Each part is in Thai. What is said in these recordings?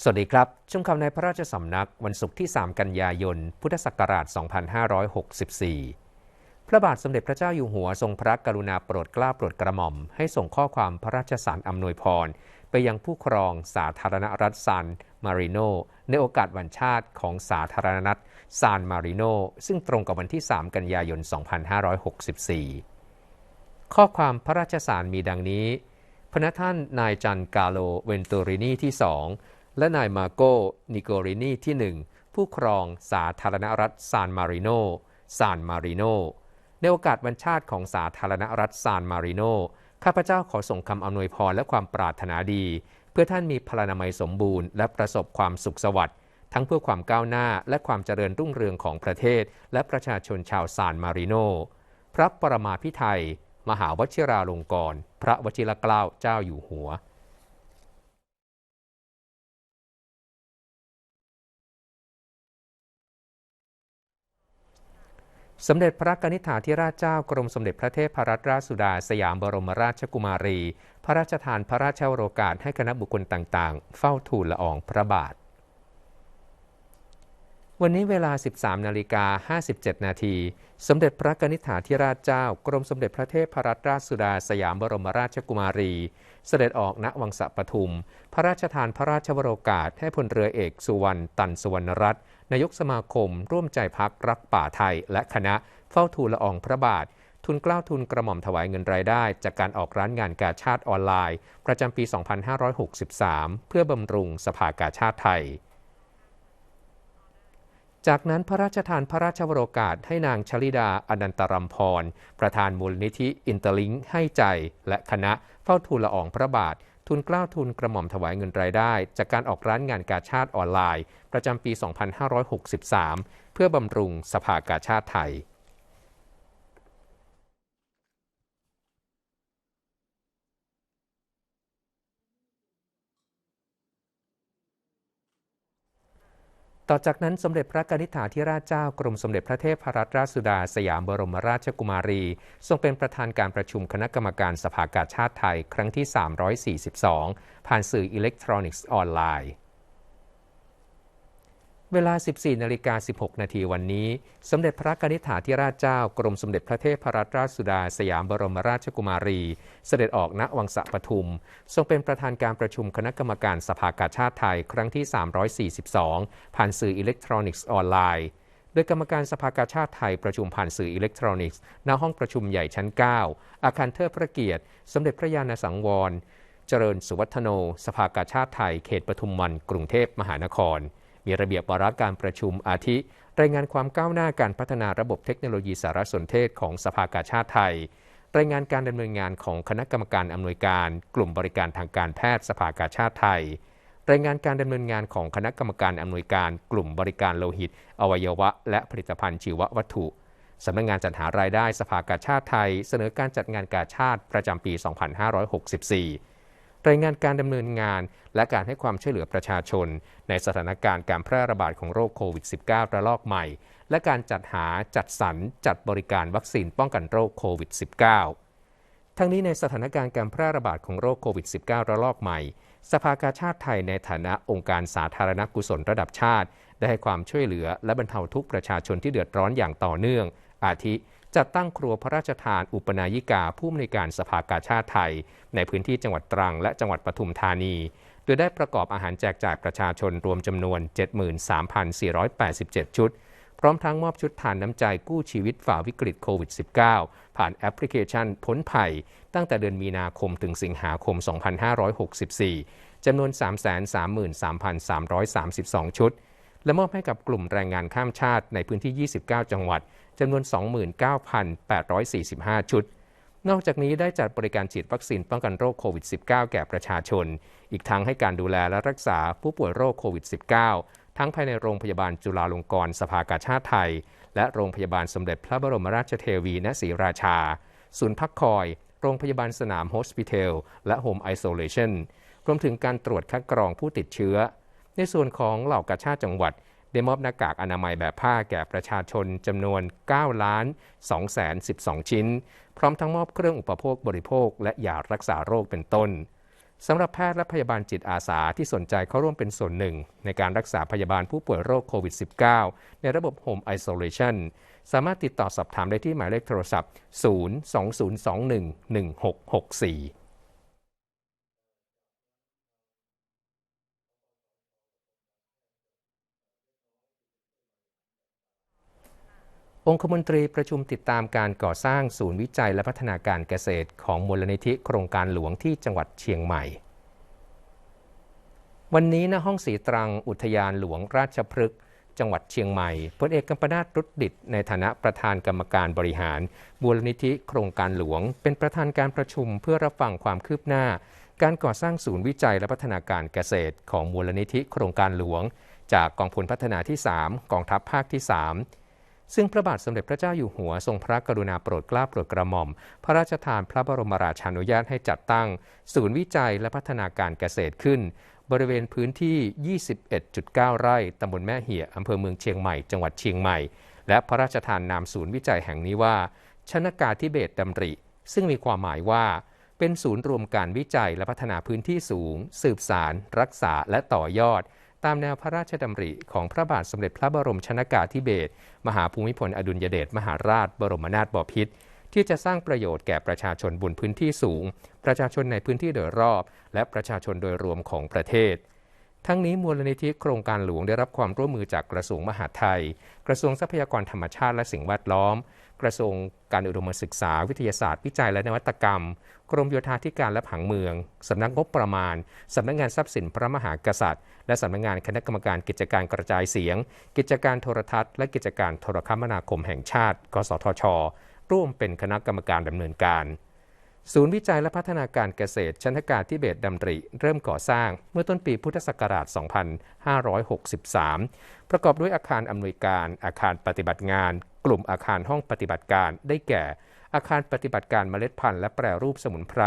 สวัสดีครับชมคำในพระราชสำนักวันศุกร์ที่ 3 กันยายน พุทธศักราช 2564 พระบาทสมเด็จพระเจ้าอยู่หัวทรงพระกรุณาโปรดเกล้าโปรดกระหม่อม ให้ส่งข้อความพระราชสารอำนวยพร ไปยังผู้ครองสาธารณรัฐซานมาริโน ในโอกาสวันชาติของสาธารณรัฐซานมาริโน ซึ่งตรงกับวันที่ 3 กันยายน 2564 ข้อความพระราชสารมีดังนี้ พระท่านนายจันกาโลเวนตูรินีที่สอง และนายมาโกนิโกรินีที่หนึ่งผู้ครองสาธารณรัฐซานมาริโนซานมาริโนในโอกาสวันชาติของสาธารณรัฐซานมาริโน ข้าพเจ้าขอส่งคำอำนวยพรและความปรารถนาดี เพื่อท่านมีพลานามัยสมบูรณ์และประสบความสุขสวัสดิ์ทั้งเพื่อความก้าวหน้าและความเจริญรุ่งเรืองของประเทศ และประชาชนชาวซานมาริโน พระปรมาภิไธยมหาวชิราลงกรณ์พระวชิรเกล้าเจ้าอยู่หัว สมเด็จพระนิธิถาธิราชเจ้ากรมสมเด็จพระเทพรัตนราชสุดาสยามบรมราชกุมารี พระราชทานพระราชโอกาสให้คณะบุคคลต่างๆ เฝ้าทูลละอองพระบาท วันนี้เวลา 13นาฬิกา57 นาทีสมเด็จพระนิธิถาธิราชเจ้า กรมสมเด็จพระเทพรัตนราชสุดาสยามบรมราชกุมารี เสด็จออกณวังสะปทุม พระราชทานพระราชวโรกาสให้พลเรือเอกสุวรรณตันสุวรรณรัตน์นายกสมาคม ร่วมใจพักรักป่าไทย และคณะเฝ้าทูลละอองพระบาท ทุนกล้าวทุนกระหม่อมถวายเงินรายได้ จากการออกร้านงานกาชาติออนไลน์ ประจำปี 2563 เพื่อบำรุงสภากาชาติไทย จากนั้นพระราชทานพระราชวโรกาสให้นางชลิดาอนันตรัมพร ประธานมูลนิธิอินเตอร์ลิงให้ใจ และคณะเฝ้าทูลละอองพระบาท ทุนกล้าวทุนกระหม่อมถวายเงินรายได้ จากการออกร้านงานกาชาติออนไลน์ ประจำปี 2563 เพื่อบำรุงสภากาชาติไทย ต่อจากนั้นสมเด็จพระนิธิถาธิราชเจ้ากรมสมเด็จพระเทพรัตนราชสุดาสยามบรมราชกุมารี ทรงเป็นประธานการประชุมคณะกรรมการสภากาชาติไทย ครั้งที่ 342 ผ่านสื่ออิเล็กทรอนิกส์ออนไลน์ เวลา 14 นาฬิกา 16 นาทีวันนี้ สมเด็จพระนิธิถาธิราชเจ้ากรมสมเด็จพระเทพรัตนราชสุดาสยามบรมราชกุมารี เสด็จออกณวังสะปทุม ทรงเป็นประธานการประชุมคณะกรรมการสภากาชาติไทยครั้งที่ 342 ผ่านสื่ออิเล็กทรอนิกส์ออนไลน์โดยกรรมการสภากาชาติไทยประชุมผ่านสื่ออิเล็กทรอนิกส์ณห้องประชุมใหญ่ชั้น 9 อาคารเทิดพระเกียรติ สมเด็จพระยาณสังวร เจริญสุวัฒโน สภากาชาติไทย เขตปทุมวันกรุงเทพมหานคร มีระเบียบวาระการประชุมอาทิ รายงานความก้าวหน้าการพัฒนาระบบเทคโนโลยีสารสนเทศของสภากาชาติไทย รายงานการดำเนินงานของคณะกรรมการอำนวยการกลุ่มบริการทางการแพทย์สภากาชาติไทย รายงานการดำเนินงานของคณะกรรมการอำนวยการกลุ่มบริการโลหิต อวัยวะ และผลิตภัณฑ์ชีววัตถุสำนักงงานจัดหารายได้สภากาชาติไทย เสนอการจัดงานกาชาติประจำปี 2564 รายงานการดำเนินงาน และการให้ความช่วยเหลือประชาชน ในสถานการณ์การแพร่ระบาดของโรคโควิด -19 ระลอกใหม่ และการจัดหาจัดสรรจัดบริการวัคซีนป้องกันโรคโควิด -19 ทั้งนี้ในสถานการณ์การแพร่ระบาดของโรคโควิด -19 ระลอกใหม่ สภากาชาติไทยในฐานะองค์การสาธารณกุศลระดับชาติ ได้ให้ความช่วยเหลือและบรรเทาทุกประชาชนที่เดือดร้อนอย่างต่อเนื่อง อาทิ จัดตั้งครัวพระราชทานอุปนายิกาผู้อำนวยการสภากาชาติไทย ในพื้นที่จังหวัดตรังและจังหวัดปทุมธานี โดยได้ประกอบอาหารแจกจ่ายประชาชนรวมจำนวน 73,487 ชุด พร้อมทั้งมอบชุดทานน้ำใจกู้ชีวิตฝ่าวิกฤตโควิด -19 ผ่านแอปพลิเคชันพ้นภัย ตั้งแต่เดือนมีนาคมถึงสิงหาคม 2564 จำนวน 333,332 ชุด และมอบให้กับกลุ่มแรงงานข้ามชาติในพื้นที่ 29 จังหวัด จำนวน 29,845 ชุด นอกจากนี้ได้จัดบริการฉีดวัคซีนป้องกันโรคโควิด -19 แก่ประชาชน อีกทั้งให้การดูแลและรักษาผู้ป่วยโรคโควิด -19 ทั้งภายในโรงพยาบาลจุฬาลงกรณ์สภากาชาติไทย และโรงพยาบาลสมเด็จพระบรมราชเทวีณศรีราชา ศูนย์พักคอย โรงพยาบาลสนามโฮสปิทล และโฮมไอโซเลชันรวมถึงการตรวจคัดกรองผู้ติดเชื้อ ในส่วนของเหล่ากาชาติจังหวัด ได้มอบหน้ากากอนามัยแบบผ้าแก่ประชาชนจำนวน 9 ล้าน2แสน12 ชิ้น พร้อมทั้งมอบเครื่องอุปโภคบริโภค และยารักษาโรคเป็นต้นสำหรับแพทย์และพยาบาลจิตอาสาที่สนใจเข้าร่วมเป็นส่วนหนึ่ง ในการรักษาพยาบาลผู้ป่วยโรคโควิด -19 ในระบบ Home Isolation สามารถติดต่อสอบถามได้ที่หมายเลขโทรศัพท์ 020211664 องคมนตรีประชุมติดตามการก่อสร้างศูนย์วิจัยและพัฒนาการเกษตรของมูลนิธิโครงการหลวงที่จังหวัดเชียงใหม่ วันนี้ณห้องสีตรังอุทยานหลวงราชพฤกษ์จังหวัดเชียงใหม่พลเอกกัมปนาตรุดดิตในฐานะประธานกรรมการบริหารมูลนิธิโครงการหลวง เป็นประธานการประชุมเพื่อรับฟังความคืบหน้า การก่อสร้างศูนย์วิจัยและพัฒนาการเกษตรของมูลนิธิโครงการหลวง จากกองพลพัฒนาที่ 3 กองทัพภาคที่ 3 ซึ่งพระบาทสมเด็จพระเจ้าอยู่หัวทรงพระกรุณาโปรดเกล้าโปรดกระหม่อม พระราชทานพระบรมราชานุญาตให้จัดตั้ง ศูนย์วิจัยและพัฒนาการเกษตรขึ้น บริเวณพื้นที่ 21.9 ไร่ตำบลแม่เหี่ยอำเภอเมืองเชียงใหม่ จังหวัดเชียงใหม่ และพระราชทานนามศูนย์วิจัยแห่งนี้ว่า ชนกาธิเบศดำริ ซึ่งมีความหมายว่าเป็นศูนย์รวมการวิจัยและพัฒนาพื้นที่สูง สืบสาร รักษาและต่อยอด ตามแนวพระราชดำริของพระบาทสมเด็จพระบรมชนากาธิเบศรมหาภูมิพลอดุลยเดชมหาราช บรมนาถบพิตรที่จะสร้างประโยชน์แก่ประชาชนบนพื้นที่สูง ประชาชนในพื้นที่โดยรอบ และประชาชนโดยรวมของประเทศ ทั้งนี้มูลนิธิโครงการหลวงได้รับความร่วมมือจากกระทรวงมหาดไทย กระทรวงทรัพยากรธรรมชาติและสิ่งแวดล้อม กระทรวงการอุดมศึกษาวิทยาศาสตร์วิจัยและนวัตกรรม กรมโยธาธิการและผังเมือง สำนักงบประมาณ สำนักงานทรัพย์สินพระมหากษัตริย์ และสำนักงานคณะกรรมการกิจการกระจายเสียง กิจการโทรทัศน์ และกิจการโทรคมนาคมแห่งชาติ กสทช ร่วมเป็นคณะกรรมการดำเนินการศูนย์วิจัยและพัฒนาการเกษตร ชันกาทิเบตดำริ เริ่มก่อสร้างเมื่อต้นปีพุทธศักราช 2563 ประกอบด้วยอาคารอำนวยการ อาคารปฏิบัติงาน กลุ่มอาคารห้องปฏิบัติการได้แก่ อาคารปฏิบัติการเมล็ดพันธุ์และแปรรูปสมุนไพร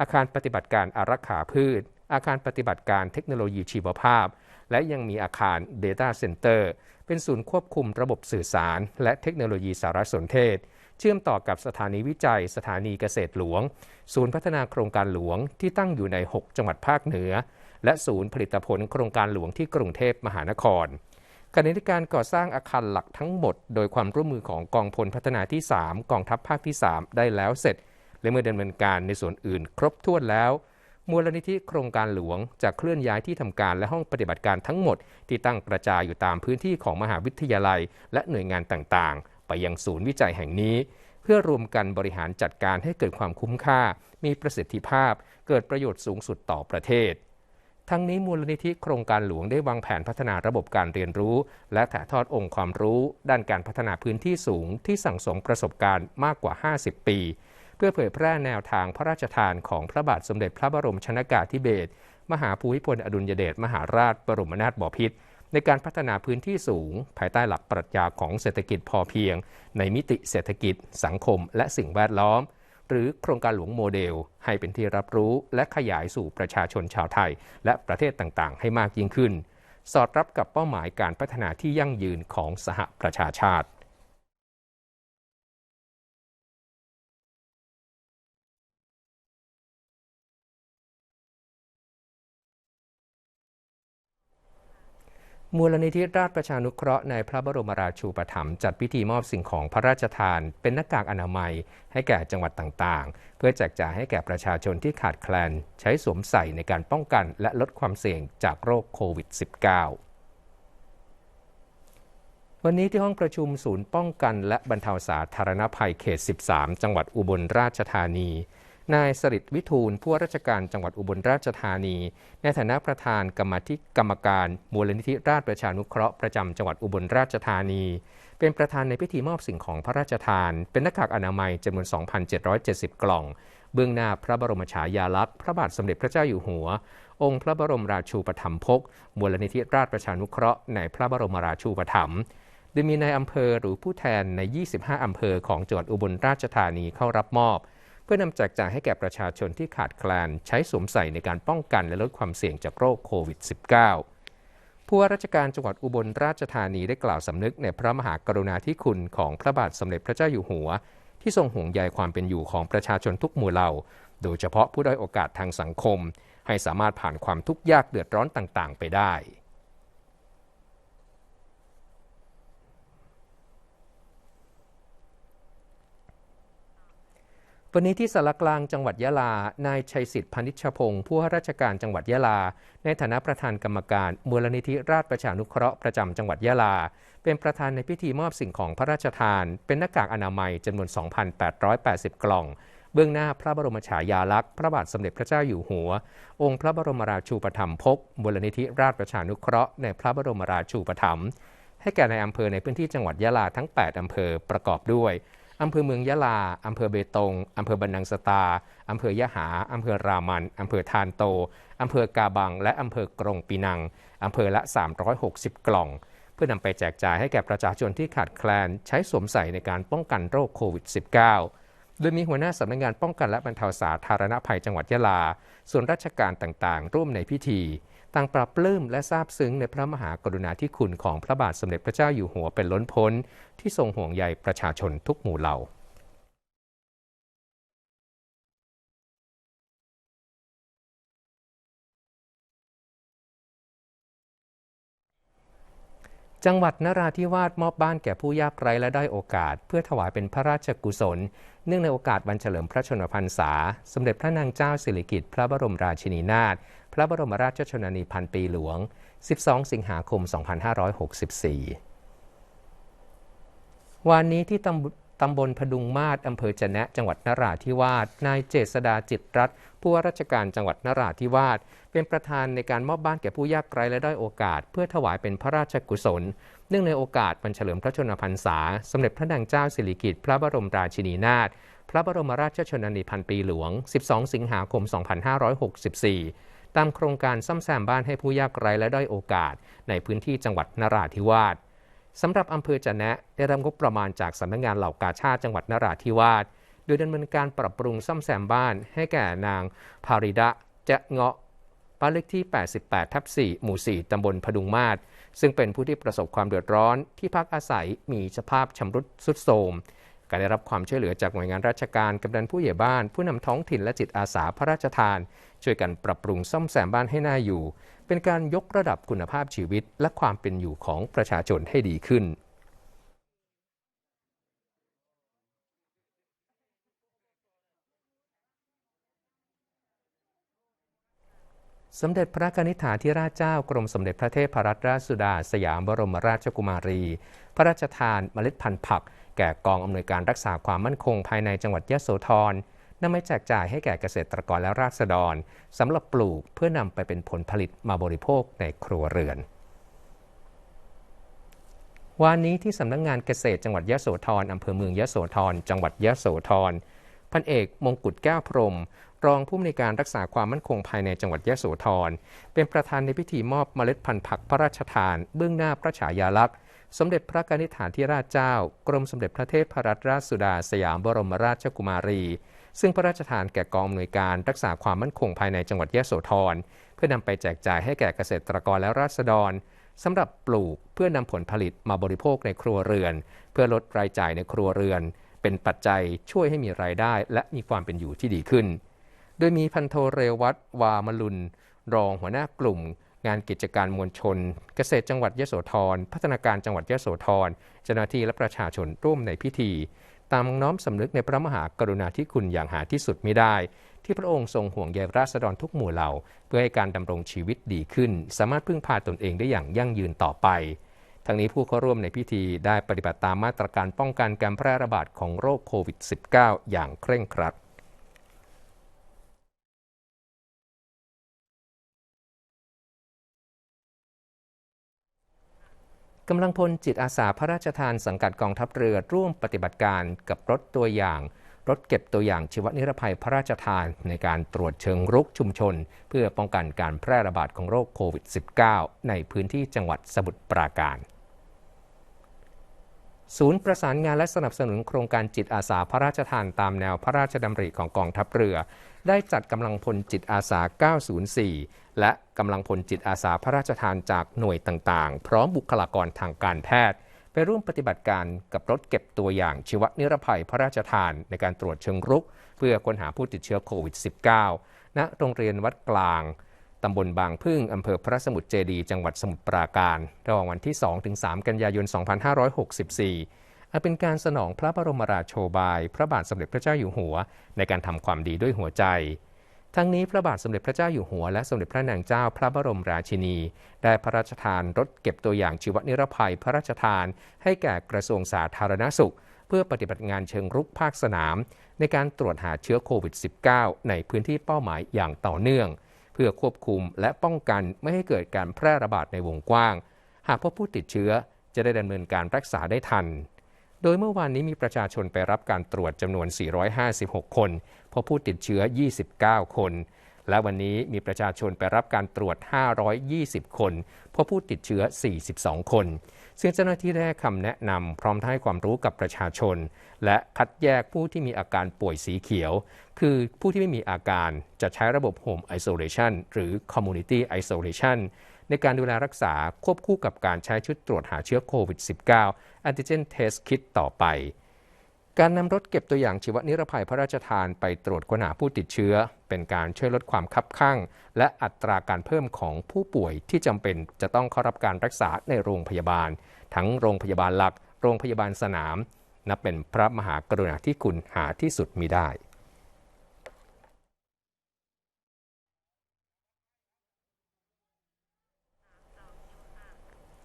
อาคารปฏิบัติการอารักขาพืช อาคารปฏิบัติการเทคโนโลยีชีวภาพ และยังมีอาคาร Data Center เป็นศูนย์ควบคุมระบบสื่อสาร และเทคโนโลยีสารสนเทศ เชื่อมต่อกับสถานีวิจัย สถานีเกษตรหลวง ศูนย์พัฒนาโครงการหลวงที่ตั้งอยู่ใน 6 จังหวัดภาคเหนือ และศูนย์ผลิตผลโครงการหลวงที่กรุงเทพมหานคร ณะที่การก่อสร้างอาคารหลักทั้งหมด โดยความร่วมมือของกองพลพัฒนาที่ 3 กองทัพภาคที่ 3 ได้แล้วเสร็จ และเมื่อดำเนินการในส่วนอื่น ครบถ้วนแล้วมูลนิธิโครงการหลวงจะเคลื่อนย้ายที่ทำการและห้องปฏิบัติการทั้งหมด ที่ตั้งกระจายอยู่ตามพื้นที่ของมหาวิทยาลัย และหน่วยงานต่างๆ ไปยังศูนย์วิจัยแห่งนี้ เพื่อรวมกันบริหารจัดการให้เกิดความคุ้มค่า มีประสิทธิภาพ เกิดประโยชน์สูงสุดต่อประเทศ ทั้งนี้มูลนิธิโครงการหลวงได้วางแผนพัฒนาระบบการเรียนรู้ และถ่ายทอดองค์ความรู้ ด้านการพัฒนาพื้นที่สูงที่สั่งสมประสบการณ์มากกว่า 50 ปี เพื่อเผยแพร่แนวทางพระราชทานของพระบาทสมเด็จพระบรมชนากาธิเบศรมหาภูมิพลอดุลยเดชมหาราชบรมนาถบพิตรในการพัฒนาพื้นที่สูง ภายใต้หลักปรัชญาของเศรษฐกิจพอเพียง ในมิติเศรษฐกิจ สังคม และสิ่งแวดล้อม หรือโครงการหลวงโมเดล ให้เป็นที่รับรู้และขยายสู่ประชาชนชาวไทย และประเทศต่างๆ ให้มากยิ่งขึ้น สอดรับกับเป้าหมายการพัฒนาที่ยั่งยืนของสหประชาชาติ มูลนิธิราชประชานุเคราะห์ในพระบรมราชูปถัมภ์จัดพิธีมอบสิ่งของพระราชทาน เป็นหน้ากากอนามัย ให้แก่จังหวัดต่างๆ เพื่อแจกจ่ายให้แก่ประชาชนที่ขาดแคลน ใช้สวมใส่ในการป้องกันและลดความเสี่ยงจากโรคโควิด -19 วันนี้ที่ห้องประชุมศูนย์ป้องกันและบรรเทาสาธารณภัยเขต 13 จังหวัดอุบลราชธานี นายสริตวิทูลผู้ว่าราชการจังหวัดอุบลราชธานี ในฐานะประธานกรรมธิกรรมการมูลนิธิราชประชานุเคราะห์ประจำจังหวัดอุบลราชธานี เป็นประธานในพิธีมอบสิ่งของพระราชทาน เป็นหน้ากากอนามัยจำนวน 2,770 กล่อง เบื้องหน้าพระบรมฉายาลักษณ์พระบาทสมเด็จพระเจ้าอยู่หัว องค์พระบรมราชูปถัมภกมูลนิธิราชประชานุเคราะห์ในพระบรมราชูปถัมภ์โดยมีนายอำเภอหรือผู้แทนใน 25 อำเภอของจังหวัดอุบลราชธานีเข้ารับมอบ พื่อนำแจกจ่ายให้แก่ประชาชนที่ขาดแคลนใช้สวมใส่ในการป้องกันและลดความเสี่ยงจากโรคโควิด -19 ผู้ว่าราชการจังหวัดอุบลราชธานีได้กล่าวสำนึกในพระมหากรุณาธิคุณของพระบาทสมเด็จพระเจ้าอยู่หัว ที่ทรงห่วงใยความเป็นอยู่ของประชาชนทุกหมู่เหล่า โดยเฉพาะผู้ด้อยโอกาสทางสังคม ให้สามารถผ่านความทุกข์ยากเดือดร้อนต่างๆ ไปได้ วันนี้ที่สารกลางจังหวัดยะลา นายชัยสิทธิ์พนิชพงศ์ผู้ว่าราชการจังหวัดยะลา ในฐานะประธานกรรมการมูลนิธิราชประชานุเคราะห์ประจำจังหวัดยะลา เป็นประธานในพิธีมอบสิ่งของพระราชทาน เป็นหน้ากากอนามัยจำนวน 2,880 กล่อง เบื้องหน้าพระบรมฉายาลักษณ์พระบาทสมเด็จพระเจ้าอยู่หัว องค์พระบรมราชูปถัมภกมูลนิธิราชประชานุเคราะห์ในพระบรมราชูปถัมภ์ให้แก่ในอำเภอในพื้นที่จังหวัดยะลาทั้ง 8 อำเภอประกอบด้วย อำเภอเมืองยะลา อำเภอเบตง อำเภอบันนังสตา อำเภอยะหา อำเภอรามัน อำเภอทานโต อำเภอกาบัง และอำเภอกรงปีนัง อำเภอละ 360 กล่อง เพื่อนำไปแจกจ่ายให้แก่ประชาชนที่ขาดแคลน ใช้สวมใส่ในการป้องกันโรคโควิด -19 โดยมีหัวหน้าสำนักงงานป้องกันและบรรเทาสาธารณภัยจังหวัดยะลา ส่วนราชการต่างๆ ร่วมในพิธี ต่างปรับปลื้มและซาบซึ้งในพระมหากรุณาธิคุณของพระบาทสมเด็จพระเจ้าอยู่หัวเป็นล้นพ้น ที่ทรงห่วงใยประชาชนทุกหมู่เหล่าจังหวัดนราธิวาสมอบบ้านแก่ผู้ยากไร้และได้โอกาส เพื่อถวายเป็นพระราชกุศล เนื่องในโอกาสวันเฉลิมพระชนมพรรษา สมเด็จพระนางเจ้าสิริกิติ์พระบรมราชินีนาถ พระบรมราชชนนีพันปีหลวง 12 สิงหาคม 2564 วันนี้ที่ตำตำบลพดุงมาศอำเภอจะนะจังหวัดนราธิวาส นายเจษดาจิตรัตผู้ว่าราชการจังหวัดนราธิวาส เป็นประธานในการมอบบ้านแก่ผู้ยากไร้และด้อยโอกาส เพื่อถวายเป็นพระราชกุศล เนื่องในโอกาสวันเฉลิมพระชนมพรรษา สมเด็จพระนางเจ้าสิริกิติ์พระบรมราชินีนาถ พระบรมราชชนนีพันปีหลวง 12 สิงหาคม 2564 ตามโครงการซ่อมแซมบ้านให้ผู้ยากไร้และด้อยโอกาส ในพื้นที่จังหวัดนราธิวาสสำหรับอำเภอจะแนะได้รับงบประมาณจากสำนักงงานเหล่ากาชาติจังหวัดนราธิวาสโดยดำเนินการปรับปรุงซ่อมแซมบ้านให้แก่นางภาริดะจะเงาะบ้านเลขที่ 88 ทับ 4 หมู่ 4 ตำบลพดุงมาศซึ่งเป็นผู้ที่ประสบความเดือดร้อนที่พักอาศัยมีสภาพชำรุดสุดโทรมการได้รับความช่วยเหลือจากหน่วยงานราชการกำนันผู้ใหญ่บ้าน ผู้นำท้องถิ่นและจิตอาสาพระราชทาน ช่วยกันปรับปรุงซ่อมแซมบ้านให้น่าอยู่ เป็นการยกระดับคุณภาพชีวิตและความเป็นอยู่ของประชาชนให้ดีขึ้นสมเด็จพระนิธิถาธิราชเจ้ากรมสมเด็จพระเทพรัตนราชสุดา สยามบรมราชกุมารี พระราชทานเมล็ดพันธุ์ผัก แก่กองอำนวยการรักษาความมั่นคงภายในจังหวัดยะโสธร นำไปแจกจ่ายให้แก่เกษตรกรและราษฎรสำหรับปลูกเพื่อนำไปเป็นผลผลิตมาบริโภคในครัวเรือนวันนี้ที่สำนักงงานเกษตรจังหวัดยะโสธรอำเภอเมืองยะโสธรจังหวัดยะโสธรพันเอกมงกุฎแก้วพรม รองผู้อำนวยการรักษาความมั่นคงภายในจังหวัดยะโสธรเป็นประธานในพิธีมอบเมล็ดพันธุ์ผักพระราชทาน เบื้องหน้าพระฉายาลักษณ์ สมเด็จพระกนิษฐาธิราชเจ้า กรมสมเด็จพระเทพรัตนราชสุดาสยามบรมราชกุมารี ซึ่งพระราชทานแก่กองอำนวยการรักษาความมั่นคงภายในจังหวัดยะโสธรเพื่อนำไปแจกจ่ายให้แก่เกษตรกรและราษฎรสำหรับปลูกเพื่อนำผลผลิตมาบริโภคในครัวเรือน เพื่อลดรายจ่ายในครัวเรือน เป็นปัจจัยช่วยให้มีรายได้ และมีความเป็นอยู่ที่ดีขึ้น โดยมีพันโทเรวัตวามลุน รองหัวหน้ากลุ่ม งานกิจการมวลชน เกษตรจังหวัดยะโสธร พัฒนาการจังหวัดยะโสธรเจ้าหน้าที่และประชาชนร่วมในพิธี ตามน้อมสำนึกในพระมหากรุณาธิคุณอย่างหาที่สุดไม่ได้ ที่พระองค์ทรงห่วงใยราษฎรทุกหมู่เหล่า เพื่อให้การดำรงชีวิตดีขึ้น สามารถพึ่งพาตนเองได้อย่างยั่งยืนต่อไปทั้งนี้ผู้เข้าร่วมในพิธีได้ปฏิบัติตามมาตรการป้องกันการแพร่ระบาดของโรคโควิด -19 อย่างเคร่งครัด กำลังพลจิตอาสาพระราชทานสังกัดกองทัพเรือร่วมปฏิบัติการกับรถตัวอย่าง รถเก็บตัวอย่างชีวนิรภัยพระราชทานในการตรวจเชิงรุกชุมชน เพื่อป้องกันการแพร่ระบาดของโรคโควิด -19 ในพื้นที่จังหวัดสมุทรปราการ ศูนย์ประสานงานและสนับสนุนโครงการจิตอาสาพระราชทานตามแนวพระราชดำริของกองทัพเรือ ได้จัดกำลังพลจิตอาสา 904 และกำลังพลจิตอาสาพระราชทานจากหน่วยต่างๆ พร้อมบุคลากรทางการแพทย์ ไปร่วมปฏิบัติการกับรถเก็บตัวอย่างชีวนิรภัยพระราชทานในการตรวจเชิงรุก เพื่อค้นหาผู้ติดเชื้อโควิด -19 ณโรงเรียนวัดกลางตำบลบางพึ่ง อำเภอพระสมุทรเจดี จังหวัดสมุทรปราการ ระหว่างวันที่ 2-3 กันยายน 2564 อันเป็นการสนองพระบรมราโชบาย พระบาทสมเด็จพระเจ้าอยู่หัว ในการทำความดีด้วยหัวใจ ทั้งนี้พระบาทสมเด็จพระเจ้าอยู่หัว และสมเด็จพระนางเจ้าพระบรมราชินี ได้พระราชทานรถเก็บตัวอย่างชีวนิรภัยพระราชทาน ให้แก่กระทรวงสาธารณสุข เพื่อปฏิบัติงานเชิงรุกภาคสนาม ในการตรวจหาเชื้อโควิด -19 ในพื้นที่เป้าหมายอย่างต่อเนื่อง เพื่อควบคุมและป้องกันไม่ให้เกิดการแพร่ระบาดในวงกว้าง หากพบผู้ติดเชื้อจะได้ดำเนินการรักษาได้ทัน โดยเมื่อวานนี้มีประชาชนไปรับการตรวจจำนวน 456 คน พบผู้ติดเชื้อ 29 คน และวันนี้มีประชาชนไปรับการตรวจ 520 คนพบผู้ติดเชื้อ 42 คน ซึ่งเจ้าหน้าที่ได้คำแนะนำพร้อมทั้งให้ความรู้กับประชาชน และคัดแยกผู้ที่มีอาการป่วยสีเขียว คือผู้ที่ไม่มีอาการจะใช้ระบบ Home Isolation หรือ Community Isolation ในการดูแลรักษาควบคู่กับการใช้ชุดตรวจหาเชื้อโควิด -19 แอนติเจนเทสคิตต่อไป การนำรถเก็บตัวอย่างชีวนิรภัยพระราชทานไปตรวจค้นหาผู้ติดเชื้อ เป็นการช่วยลดความคับข้างและอัตราการเพิ่มของผู้ป่วยที่จำเป็นจะต้องเข้ารับการรักษาในโรงพยาบาล ทั้งโรงพยาบาลหลัก โรงพยาบาลสนาม นับเป็นพระมหากรุณาธิคุณหาที่สุดมิได้